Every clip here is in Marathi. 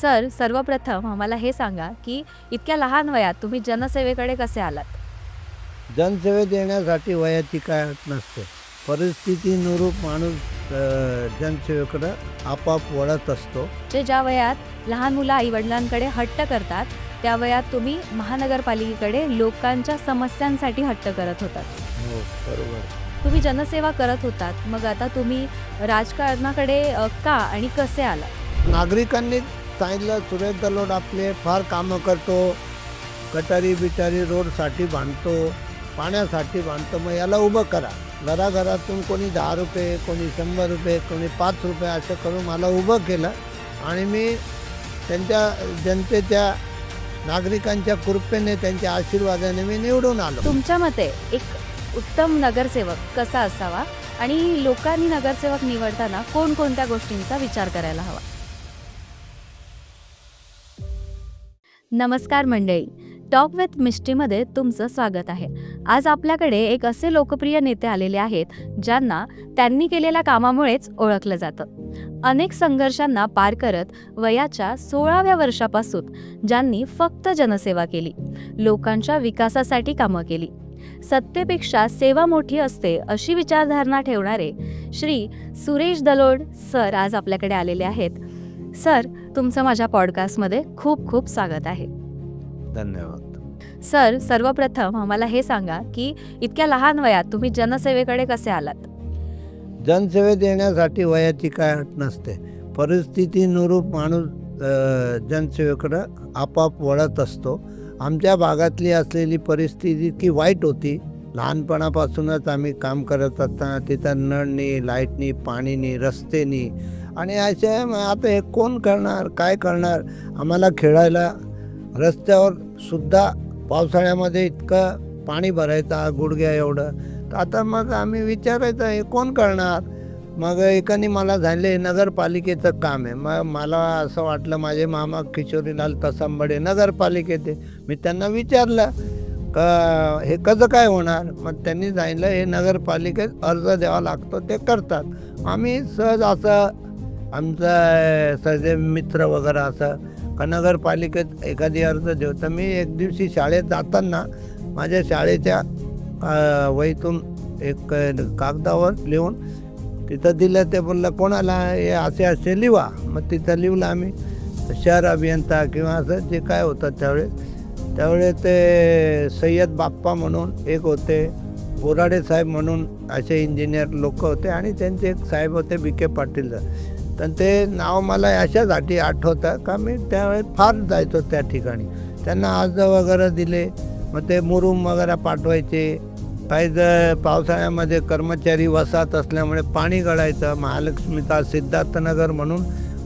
सर सर्वप्रथम आम्हाला हे सांगा की इतक्या लहान वयात तुम्ही जनसेवेकडे कसे आलात? जनसेवेत येण्यासाठी वयाची काय अट नसते परिस्थितीनुरूप माणूस जनसेवेकडं आपाप वळत असतो. जे ज्या वयात लहान मुलं आईवडिलांकडे हट्ट करतात त्या वयात तुम्ही महानगरपालिकेकडे लोकांच्या समस्यांसाठी हट्ट करत होतात. हो बरोबर. तुम्ही जनसेवा करत होतात मग आता तुम्ही राजकारणाकडे का आणि कसे आलात? नागरिकांनी सांगितलं सुरेश दलोड आपले फार कामं करतो. गटारी बिटारी रोडसाठी बांधतो. पाण्यासाठी बांधतो. मग याला उभं करा. घराघरातून कोणी दहा रुपये कोणी शंभर रुपये कोणी पाच रुपये असं करून मला उभं केलं. आणि मी त्यांच्या जनतेच्या नागरिकांच्या कृपेने त्यांच्या आशीर्वादाने मी निवडून आलो. तुमच्या मते एक उत्तम नगरसेवक कसा असावा? आणि लोकांनी नगरसेवक निवडताना कोणकोणत्या गोष्टींचा विचार करायला हवा? नमस्कार मंडळी. टॉक विथ मिष्टीमध्ये तुमचं स्वागत आहे. आज आपल्याकडे एक असे लोकप्रिय नेते आलेले आहेत ज्यांना त्यांनी केलेल्या कामामुळेच ओळखलं जातं. अनेक संघर्षांना पार करत वयाच्या सोळाव्या वर्षापासून ज्यांनी फक्त जनसेवा केली लोकांच्या विकासासाठी कामं केली. सत्तेपेक्षा सेवा मोठी असते अशी विचारधारणा ठेवणारे श्री सुरेश दलोड सर आज आपल्याकडे आलेले आहेत. सर तुमचं माझ्या पॉडकास्टमध्ये खूप खूप स्वागत आहे. धन्यवाद. सर सर्वप्रथम आम्हाला हे सांगा की इतक्या लहान वयात तुम्ही जनसेवेकडे कसे आलात? जनसेवेत येण्यासाठी वयाची काय अट नसते. परिस्थितीनुरूप माणूस अ, जनसेवेकडं आपाप वळत असतो. आमच्या भागातली असलेली परिस्थिती इतकी वाईट होती. लहानपणापासूनच आम्ही काम करत असताना तिथं नळनी लाईटनी पाणीनी रस्तेनी आणि असे मग आता हे कोण करणार काय करणार? आम्हाला खेळायला रस्त्यावर सुद्धा पावसाळ्यामध्ये इतकं पाणी भरायचं गुडघ्या एवढं. तर आता मग आम्ही विचारायचं हे कोण करणार? मग एकाने मला झाले नगरपालिकेचं काम आहे. मग मला असं वाटलं माझे मामा किशोरीलाल तसांबडे नगरपालिकेत आहे. मी त्यांना विचारलं का हे कसं काय होणार? मग त्यांनी सांगितलं हे नगरपालिकेत अर्ज द्यावा लागतो ते करतात. आम्ही सहज असं आमचा सगळे मित्र वगैरे असं का नगरपालिकेत एखादी अर्ज देऊ. तर मी एक दिवशी शाळेत जाताना माझ्या शाळेच्या वहीतून एक कागदावर लिहून तिथं दिलं ते बोललं कोणाला हे असे असे लिवा. मग तिथं लिहिलं आम्ही शहर अभियंता किंवा असं जे काय होतं त्यावेळेस त्यावेळेस ते सय्यद बाप्पा म्हणून एक होते बोराडे साहेब म्हणून असे इंजिनियर लोक होते आणि त्यांचे एक साहेब होते बी के पाटील. तर ते नाव मला अशासाठी आठवतं का मी त्यावेळेस फार जायचो त्या ठिकाणी. त्यांना अर्ज वगैरे दिले मग ते मुरुम वगैरे पाठवायचे. काही जर पावसाळ्यामध्ये कर्मचारी वसाहत असल्यामुळे पाणी गळायचं महालक्ष्मीचा सिद्धार्थनगर म्हणून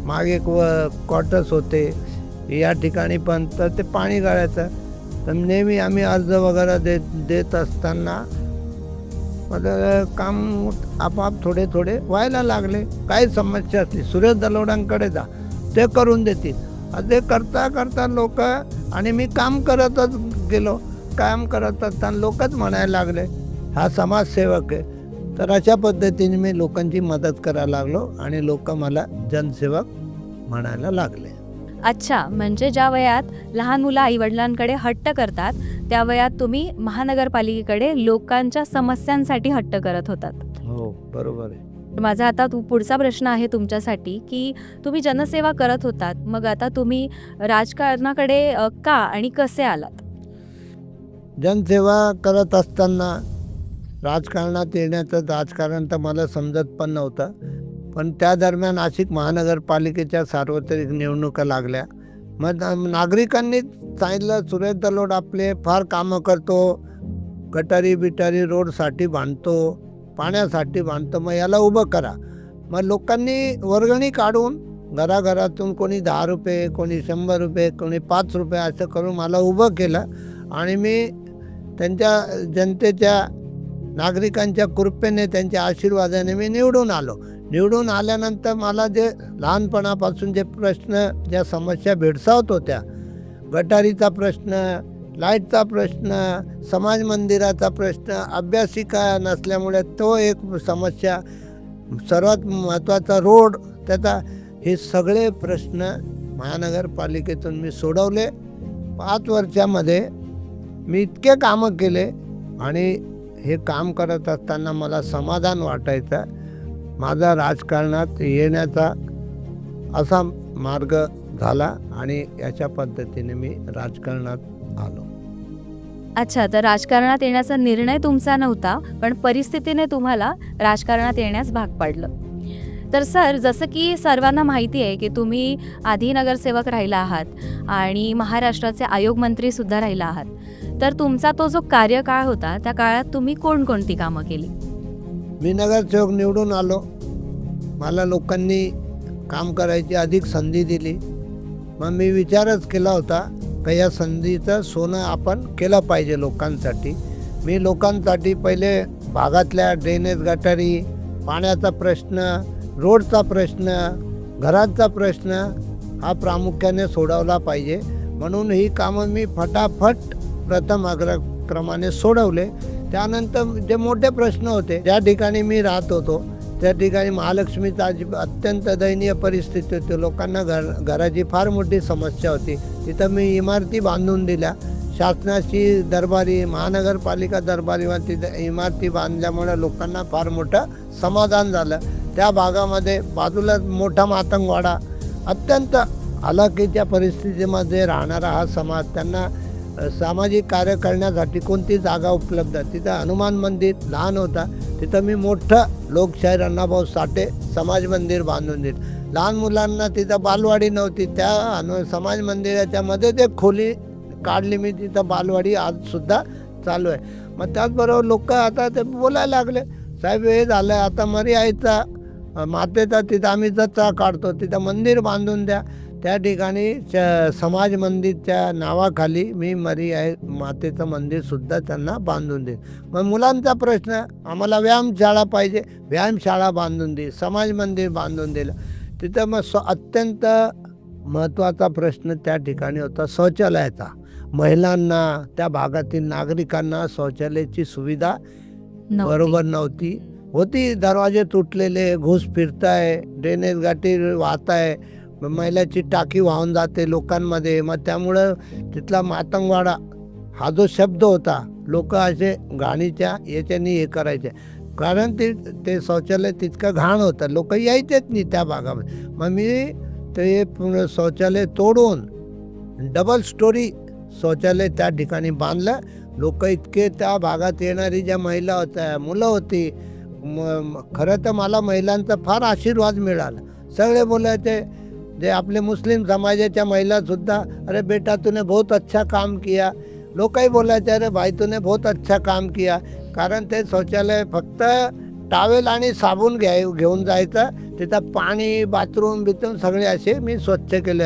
मागे एक व क्वार्टर्स होते. या ठिकाणी पण तर ते पाणी गळायचं. तर नेहमी आम्ही अर्ज वगैरे देत देत असताना मग काम आपाप थोडे थोडे व्हायला लागले. काही समस्या असली सुरेश दलोडांकडे जा. ते करून देतील. ते करता करता लोक आणि मी काम करतच गेलो. काम करत असताना लोकच म्हणायला लागले हा समाजसेवक आहे. तर अशा पद्धतीने मी लोकांची मदत करायला लागलो आणि लोक मला जनसेवक म्हणायला लागले. अच्छा म्हणजे ज्या वयात लहान मुलं आईवडिलांकडे हट्ट करतात त्या वयात तुम्ही महानगरपालिकेकडे लोकांच्या समस्यांसाठी हट्ट करत होतात. हो बरोबर आहे. माझा आता तू पुढचा प्रश्न आहे तुमच्यासाठी की तुम्ही जनसेवा करत होतात मग आता तुम्ही राजकारणाकडे अ, का आणि कसे आलात? जनसेवा करत असताना राजकारणात येण्याचं राजकारण तर मला समजत पण नव्हतं. पण त्या दरम्यान नाशिक महानगरपालिकेच्या सार्वत्रिक निवडणुका लागल्या. मग ना- नागरिकांनी सांगितलं सुरेश दलोड आपले फार कामं करतो. गटारी बिटारी रोडसाठी बांधतो पाण्यासाठी बांधतो मग याला उभं करा. मग लोकांनी वर्गणी काढून घराघरातून कोणी दहा रुपये कोणी शंभर रुपये कोणी पाच रुपये असं करून मला उभं केलं. आणि मी त्यांच्या जनतेच्या नागरिकांच्या कृपेने त्यांच्या आशीर्वादाने मी निवडून आलो. निवडून आल्यानंतर मला जे लहानपणापासून जे प्रश्न ज्या समस्या भेडसावत होत्या गटारीचा प्रश्न लाईटचा प्रश्न समाज मंदिराचा प्रश्न अभ्यासिका नसल्यामुळे तो एक समस्या सर्वात महत्त्वाचा रोड त्याचा हे सगळे प्रश्न महानगरपालिकेतून मी सोडवले. पाच वर्षामध्ये मी इतके कामं केले आणि हे काम करत असताना मला समाधान वाटायचं. माझा राजकारणात येण्याचा असा मार्ग झाला आणि याच्या पद्धतीने मी राजकारणात आलो. अच्छा तर राजकारणात येण्याचा निर्णय तुमचा नव्हता पण परिस्थितीने तुम्हाला राजकारणात येण्यास भाग पाडलं. तर सर जसं की सर्वांना माहिती आहे की तुम्ही आधी नगरसेवक राहिला आहात आणि महाराष्ट्राचे आयोग मंत्री सुद्धा राहिला आहात. तर तुमचा तो जो कार्यकाळ होता त्या काळात तुम्ही कोणकोणती कामं केली? मी नगरसेवक निवडून आलो. मला लोकांनी काम करायची अधिक संधी दिली. मग मी विचारच केला होता का या संधीचं सोनं आपण केलं पाहिजे लोकांसाठी? मी लोकांसाठी पहिले भागातल्या ड्रेनेज गटारी पाण्याचा प्रश्न रोडचा प्रश्न घरांचा प्रश्न हा प्रामुख्याने सोडवला पाहिजे. म्हणून ही कामं मी फटाफट प्रथम अग्रक्रमाने सोडवले. त्यानंतर जे मोठे प्रश्न होते ज्या ठिकाणी मी राहत होतो त्या ठिकाणी महालक्ष्मीचा अत्यंत दयनीय परिस्थिती होती लोकांना घर घराची फार मोठी समस्या होती. तिथं मी इमारती बांधून दिल्या. शासनाची दरबारी महानगरपालिका दरबारी तिथं इमारती बांधल्यामुळे लोकांना फार मोठं समाधान झालं. त्या भागामध्ये बाजूला मोठा मातंगवाडा अत्यंत हलाखीच्या परिस्थितीमध्ये राहणारा हा समाज त्यांना सामाजिक कार्य करण्यासाठी कोणती जागा उपलब्ध? आहे तिथं हनुमान मंदिर लहान होता. तिथं मी मोठं लोकशाहीर अण्णाभाऊ साठे समाज मंदिर बांधून दिलं. लहान मुलांना तिथं बालवाडी नव्हती. त्या अनु समाज मंदिराच्यामध्ये ते खोली काढली. मी तिथं बालवाडी आजसुद्धा चालू आहे. मग त्याचबरोबर लोक आता ते बोलायला लागले. साहेब हे झालं. आता मर्यायचा आईचा मातेचा तिथं आम्ही जत्रा काढतो. तिथं मंदिर बांधून द्या. त्या ठिकाणी च- समाज मंदिरच्या नावाखाली मी मरी आहे मातेचं मंदिरसुद्धा त्यांना बांधून देईन. मग मुलांचा प्रश्न आम्हाला व्यायामशाळा पाहिजे. व्यायामशाळा बांधून दे समाज मंदिर बांधून दिलं. तिथं मग स्व अत्यंत महत्त्वाचा प्रश्न त्या ठिकाणी होता शौचालयाचा. महिलांना त्या भागातील नागरिकांना शौचालयाची सुविधा. बरोबर नव्हती. होती दरवाजे तुटलेले घुस फिरताय ड्रेनेज गाठी वाहत आहे मैलाची टाकी वाहून जाते लोकांमध्ये. मग त्यामुळं तिथला मातंगवाडा हा जो शब्द होता लोक असे घाणीच्या याच्यानी हे करायचे. कारण ते ते शौचालय तितकं घाण होतं. लोक यायचेच नाही त्या भागामध्ये. मग मी ते पूर्ण शौचालय तोडून डबल स्टोरी शौचालय त्या ठिकाणी बांधलं. लोक इतके त्या भागात येणारी ज्या महिला होत्या मुलं होती म खरं तर मला महिलांचा फार आशीर्वाद मिळाला. सगळे बोलायचे जे आपले मुस्लिम समाजाच्या महिलासुद्धा अरे बेटा तूने बहुत अच्छा काम किया. लोकही बोलायचे अरे भाई तूने बहुत अच्छा काम किया. कारण ते शौचालय फक्त टावेल आणि साबून घ्याय घेऊन जायचं. तिथं पाणी बाथरूम बिथरूम सगळे असे मी स्वच्छ केले.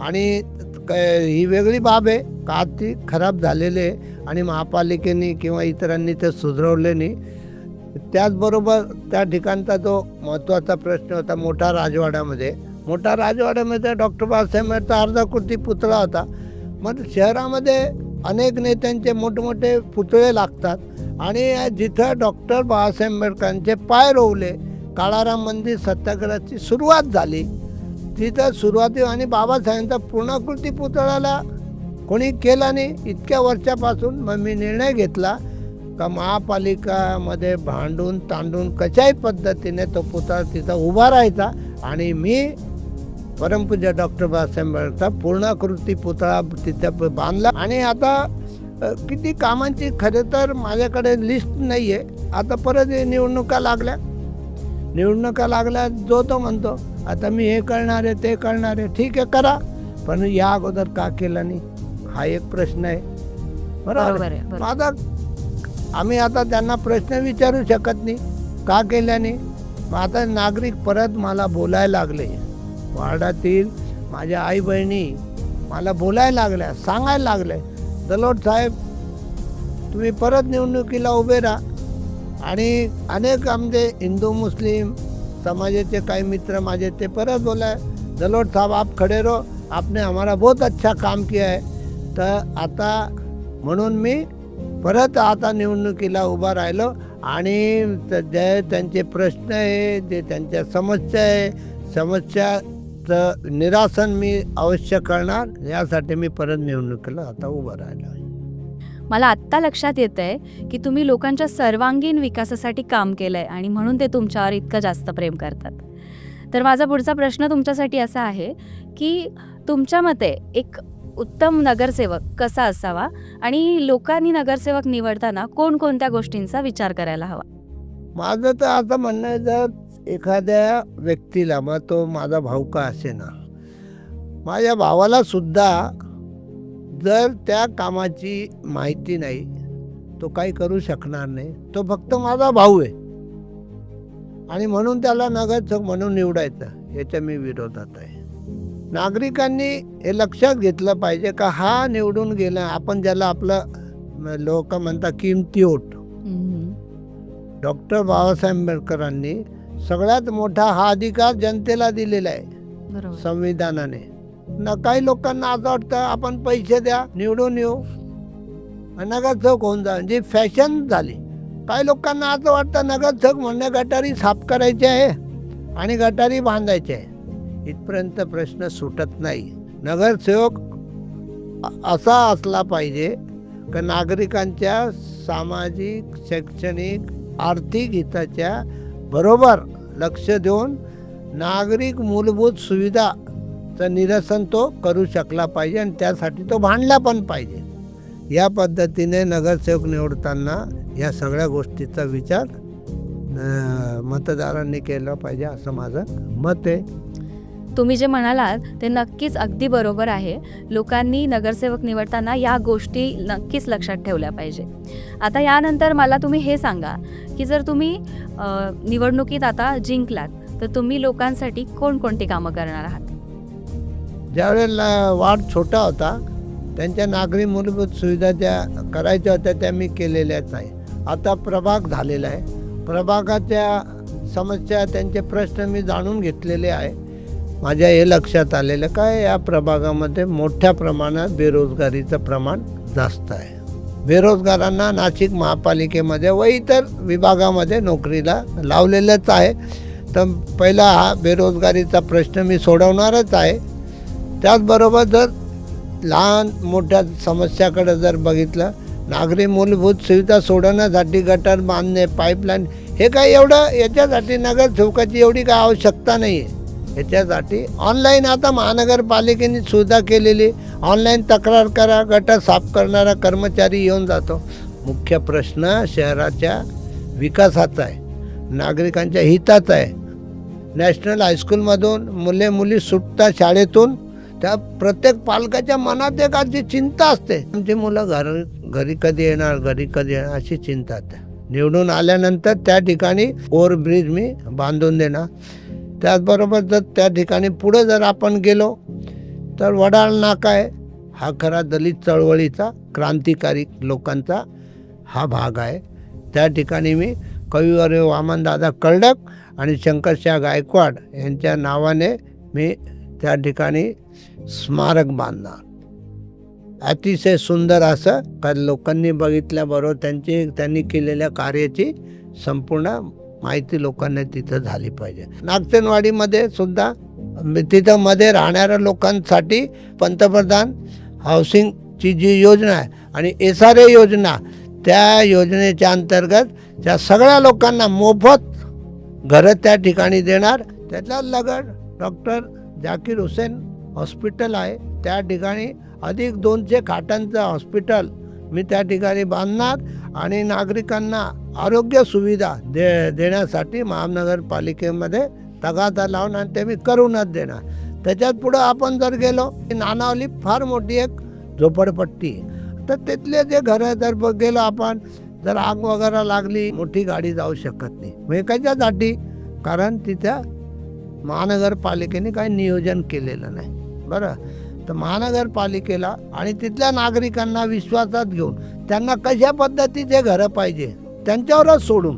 आणि क- ही वेगळी बाब आहे. का ती खराब झालेली आहे आणि महापालिकेने किंवा इतरांनी ते सुधरवले नाही. त्याचबरोबर त्या ठिकाणचा जो महत्त्वाचा प्रश्न होता मोठा राजवाड्यामध्ये मोठा राजवाड्यामध्ये डॉक्टर बाबासाहेब आंबेडकर अर्धाकृती पुतळा होता. मग शहरामध्ये अनेक नेत्यांचे मोठमोठे पुतळे लागतात आणि जिथं डॉक्टर बाबासाहेब आंबेडकरांचे पाय रोवले काळाराम मंदिर सत्याग्रहाची सुरुवात झाली. तिथं सुरुवाती आणि बाबासाहेबांचा पूर्णाकृती पुतळ्याला कोणी केला नाही इतक्या वर्षापासून मग मी निर्णय घेतला का महापालिकामध्ये भांडून तांडून कशाही पद्धतीने तो पुतळा तिथं उभा राहायचा आणि मी परमपूज्य डॉक्टर बाबासाहेब आंबेडकरचा पूर्णाकृती पुतळा तिथं बांधला. आणि आता किती कामांची खरं तर माझ्याकडे लिस्ट नाही आहे आता परत निवडणुका लागल्या. निवडणुका लागल्या जो तो म्हणतो आता मी हे करणार आहे ते करणार आहे ठीक आहे करा. पण या अगोदर का केलं नाही? हा एक प्रश्न आहे. बरोबर बरोबर आम्ही आता त्यांना प्रश्न विचारू शकत नाही. का केल्याने? मग आता नागरिक परत मला बोलायला लागले. वार्डातील माझ्या आई बहिणी मला बोलायला लागल्या सांगायला लागले दलोट साहेब तुम्ही परत निवडणुकीला उभे राहा. आणि अनेक आमचे हिंदू मुस्लिम समाजाचे काही मित्र माझे ते परत बोलाय दलोट साहब आप खड़े रो आपने हमारा बहुत अच्छा काम किया है. तर आता म्हणून मी परत आता निवडणुकीला उभा राहिलो आणि जे त्यांचे प्रश्न आहे जे त्यांच्या समस्या आहे समस्याचं निरासन मी अवश्य करणार. यासाठी मी परत निवडणुकीला आता उभं राहिलो आहे. मला आत्ता लक्षात येत आहे की तुम्ही लोकांच्या सर्वांगीण विकासासाठी काम केलं आहे आणि म्हणून ते तुमच्यावर इतकं जास्त प्रेम करतात. तर माझा पुढचा प्रश्न तुमच्यासाठी असा आहे की तुमच्या मते एक उत्तम नगरसेवक कसा असावा आणि लोकांनी नगरसेवक निवडताना कोणकोणत्या गोष्टींचा विचार करायला हवा? माझं तर असं म्हणणं आहे जर एखाद्या व्यक्तीला मग तो माझा भाऊ का असे ना माझ्या भावाला सुद्धा जर त्या कामाची माहिती नाही तो काही करू शकणार नाही. तो फक्त माझा भाऊ आहे. आणि म्हणून त्याला नगरसेवक म्हणून निवडायचं याच्या मी विरोधात आहे. नागरिकांनी हे लक्षात घेतलं पाहिजे का हा निवडून गेला आपण ज्याला आपलं लोक म्हणतात किमती ओट. डॉक्टर बाबासाहेब आंबेडकरांनी सगळ्यात मोठा हा अधिकार जनतेला दिलेला आहे. संविधानाने. न काही लोकांना असं वाटतं आपण पैसे द्या निवडून येऊ. आणि नगरसेवक होऊन जा जी फॅशन झाली. काही लोकांना असं वाटतं नगरसेवक म्हणणे गटारी साफ करायची आहे आणि गटारी बांधायची आहे. इथपर्यंत प्रश्न सुटत नाही. नगरसेवक असा असला पाहिजे का नागरिकांच्या सामाजिक शैक्षणिक आर्थिक हिताच्या बरोबर लक्ष देऊन नागरिक मूलभूत सुविधाचं निरसन तो करू शकला पाहिजे आणि त्यासाठी तो भांडला पण पाहिजे. या पद्धतीने नगरसेवक निवडताना या सगळ्या गोष्टीचा विचार मतदारांनी केला पाहिजे असं माझं मत आहे. तुम्ही जे म्हणालात ते नक्कीच अगदी बरोबर आहे. लोकांनी नगरसेवक निवडताना या गोष्टी नक्कीच लक्षात ठेवल्या पाहिजे. आता यानंतर मला तुम्ही हे सांगा की जर तुम्ही निवडणुकीत आता जिंकलात तर तुम्ही लोकांसाठी कोणकोणती कामं करणार आहात? ज्यावेळेला वार्ड छोटा होता त्यांच्या नागरी मूलभूत सुविधा ज्या करायच्या होत्या त्या मी केलेल्याच आहे आता प्रभाग झालेला आहे. प्रभागाच्या समस्या त्यांचे प्रश्न मी जाणून घेतलेले आहे. माझ्या हे लक्षात आलेलं काय या प्रभागामध्ये मोठ्या प्रमाणात बेरोजगारीचं प्रमाण जास्त आहे. बेरोजगारांना नाशिक महापालिकेमध्ये व इतर विभागामध्ये नोकरीला लावलेलंच आहे. तर पहिला हा बेरोजगारीचा प्रश्न मी सोडवणारच आहे. त्याचबरोबर जर लहान मोठ्या समस्याकडे जर बघितलं नागरी मूलभूत सुविधा सोडवण्यासाठी गटर बांधणे पाईपलाईन हे काय एवढं याच्यासाठी नगरसेवकाची एवढी काय आवश्यकता नाही आहे याच्यासाठी ऑनलाईन आता महानगरपालिकेने सुविधा केलेली ऑनलाईन तक्रार करा गट साफ करणारा कर्मचारी येऊन जातो. मुख्य प्रश्न शहराच्या विकासाचा आहे नागरिकांच्या हिताचा आहे. नॅशनल हायस्कूलमधून मुले मुली सुटतात शाळेतून त्या प्रत्येक पालकाच्या मनात एक अशी चिंता असते. आमची मुलं घर घरी कधी येणार घरी कधी येणार अशी चिंता असते. निवडून आल्यानंतर त्या ठिकाणी ओव्हरब्रिज मी बांधून देणार. त्याचबरोबर जर त्या ठिकाणी पुढं जर आपण गेलो तर वडाळ नाका आहे. हा खरा दलित चळवळीचा क्रांतिकारी लोकांचा हा भाग आहे. त्या ठिकाणी मी कविवर्य वामनदादा कर्डक आणि शंकरशाह गायकवाड यांच्या नावाने मी त्या ठिकाणी स्मारक बांधणार. अतिशय सुंदर असं का लोकांनी बघितल्याबरोबर त्यांची त्यांनी केलेल्या कार्याची संपूर्ण माहिती लोकांना तिथं झाली पाहिजे. नागसेनवाडीमध्ये सुद्धा तिथं मध्ये राहणाऱ्या लोकांसाठी पंतप्रधान हाऊसिंगची जी योजना आहे आणि एस आर ए योजना त्या योजनेच्या अंतर्गत त्या सगळ्या लोकांना मोफत घरं त्या ठिकाणी देणार. त्याच्या लगड डॉक्टर जाकीर हुसेन हॉस्पिटल आहे. त्या ठिकाणी अधिक दोनशे खाटांचं हॉस्पिटल मी त्या ठिकाणी बांधणार. आणि नागरिकांना आरोग्य सुविधा दे देण्यासाठी महानगरपालिकेमध्ये तगादा लावून आणि ते मी करूनच देणार. त्याच्यात पुढं आपण जर गेलो की नानावली फार मोठी एक झोपडपट्टी तर तिथले जे घरं जर बघ गेलो आपण जर आग वगैरे लागली मोठी गाडी जाऊ शकत नाही. म्हणजे कशासाठी कारण तिथं महानगरपालिकेने काही नियोजन केलेलं नाही. बरं. तर महानगरपालिकेला आणि तिथल्या नागरिकांना विश्वासात घेऊन त्यांना कशा पद्धतीचे घरं पाहिजे त्यांच्यावरच सोडून.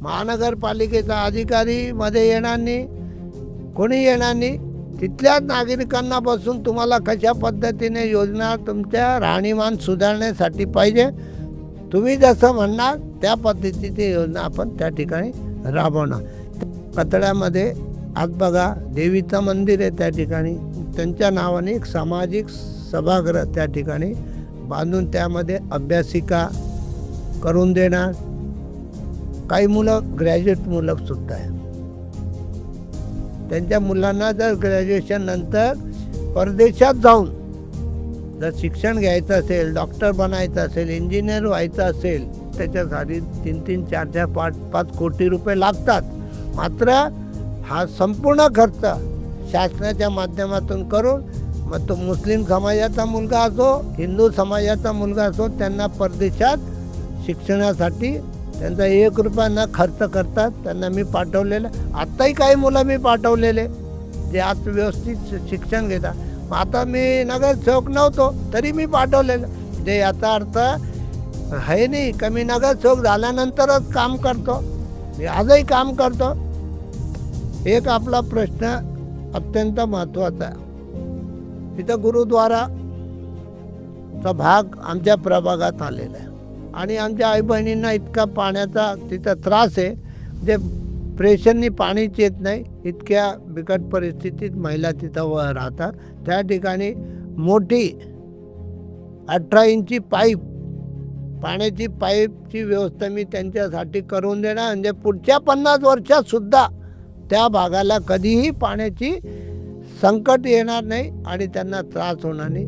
महानगरपालिकेचा अधिकारी मध्ये येणार नाही कोणी येणार नाही तिथल्याच नागरिकांना बसून तुम्हाला कशा पद्धतीने योजना तुमच्या राहणीमान सुधारण्यासाठी पाहिजे तुम्ही जसं म्हणणार त्या पद्धतीची योजना आपण त्या ठिकाणी राबवणार. कतड्यामध्ये आज बघा देवीचं मंदिर आहे त्या ठिकाणी. त्यांच्या नावाने एक सामाजिक सभागृह त्या ठिकाणी बांधून त्यामध्ये अभ्यासिका करून देणार. काही मुलं ग्रॅज्युएट मुलं सुद्धा आहे त्यांच्या मुलांना जर ग्रॅज्युएशन नंतर परदेशात जाऊन जर शिक्षण घ्यायचं असेल डॉक्टर बनायचं असेल इंजिनियर व्हायचं असेल त्याच्यासाठी तीन तीन चार चार पाच पाच कोटी रुपये लागतात. मात्र हा संपूर्ण खर्च शासनाच्या माध्यमातून करून मग तो मुस्लिम समाजाचा मुलगा असो हिंदू समाजाचा मुलगा असो त्यांना परदेशात शिक्षणासाठी त्यांचा एक रुपया न खर्च करतात त्यांना मी पाठवलेलं. आत्ताही काही मुलं मी पाठवलेले जे आज व्यवस्थित शिक्षण घेतात. मग आता मी नगरसेवक नव्हतो तरी मी पाठवलेलं. जे याचा अर्थ आहे नाही का मी नगरसेवक झाल्यानंतरच काम करतो. मी आजही काम करतो. एक आपला प्रश्न अत्यंत महत्त्वाचा आहे. तिथं गुरुद्वाराचा भाग आमच्या प्रभागात आलेला आहे. आणि आमच्या आई बहिणींना इतका पाण्याचा तिथं त्रास आहे जे प्रेशरनी पाणीच येत नाही इतक्या बिकट परिस्थितीत महिला तिथं व राहतात. त्या ठिकाणी मोठी अठरा इंची पाईप पाण्याची पाईपची व्यवस्था मी त्यांच्यासाठी करून देणार. म्हणजे पुढच्या पन्नास वर्षात सुद्धा त्या भागाला कधीही पाण्याची संकट येणार नाही आणि त्यांना त्रास होणार नाही.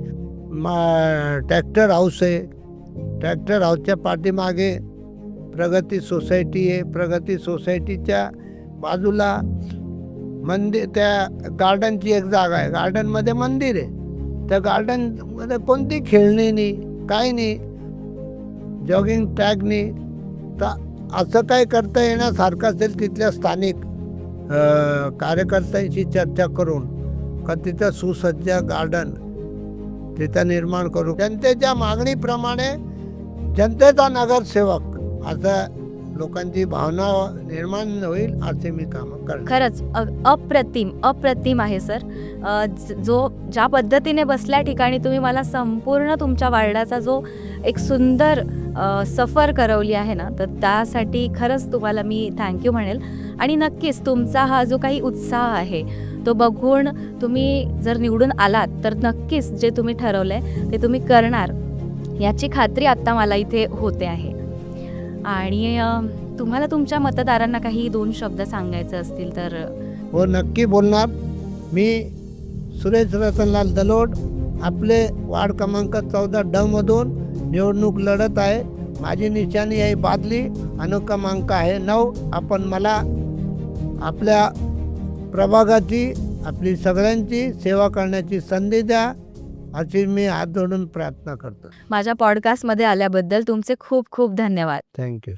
मा ट्रॅक्टर हाऊस आहे. ट्रॅक्टर हाऊसच्या पाठीमागे प्रगती सोसायटी आहे. प्रगती सोसायटीच्या बाजूला मंदिर त्या गार्डनची एक जागा आहे. गार्डनमध्ये मंदिर आहे. त्या गार्डनमध्ये कोणती खेळणी नाही काही नाही. जॉगिंग ट्रॅक नाही तर असं काय करता येण्यासारखं असेल तिथल्या स्थानिक कार्यकर्त्यांशी चर्चा करून का तिथं सुसज्ज गार्डन तिथं निर्माण करू. जनतेच्या मागणीप्रमाणे जनतेचा नगरसेवक असं लोकांची भावना निर्माण होईल असे मी कामं करणार. खरंच अ- अप्रतिम अप्रतिम आहे सर. जो ज्या पद्धतीने बसल्या ठिकाणी तुम्ही मला संपूर्ण तुमच्या वार्डाचा जो एक सुंदर सफर करवली आहे ना तर त्यासाठी खरंच तुम्हाला मी थँक्यू म्हणेल. आणि नक्कीच तुमचा हा जो काही उत्साह आहे तो बघून तुम्ही जर निवडून आलात तर नक्कीच जे तुम्ही ठरवलं आहे ते तुम्ही करणार याची खात्री आत्ता मला इथे होते आहे. आणि तुम्हाला तुमच्या मतदारांना काही दोन शब्द सांगायचे असतील तर? हो नक्की बोलणार. मी सुरेश रतनलाल दलोड आपले वार्ड क्रमांक चौदा डमधून निवडणूक लढत आहे. माझी निशाणी आहे बादली अनुक्रमांक आहे नऊ. आपण मला आपल्या प्रभागाची आपली सगळ्यांची सेवा करण्याची संधी द्या अशी मी हात जोडून प्रार्थना करतो. माझ्या पॉडकास्टमध्ये आल्याबद्दल तुमचे खूप खूप धन्यवाद. थँक्यू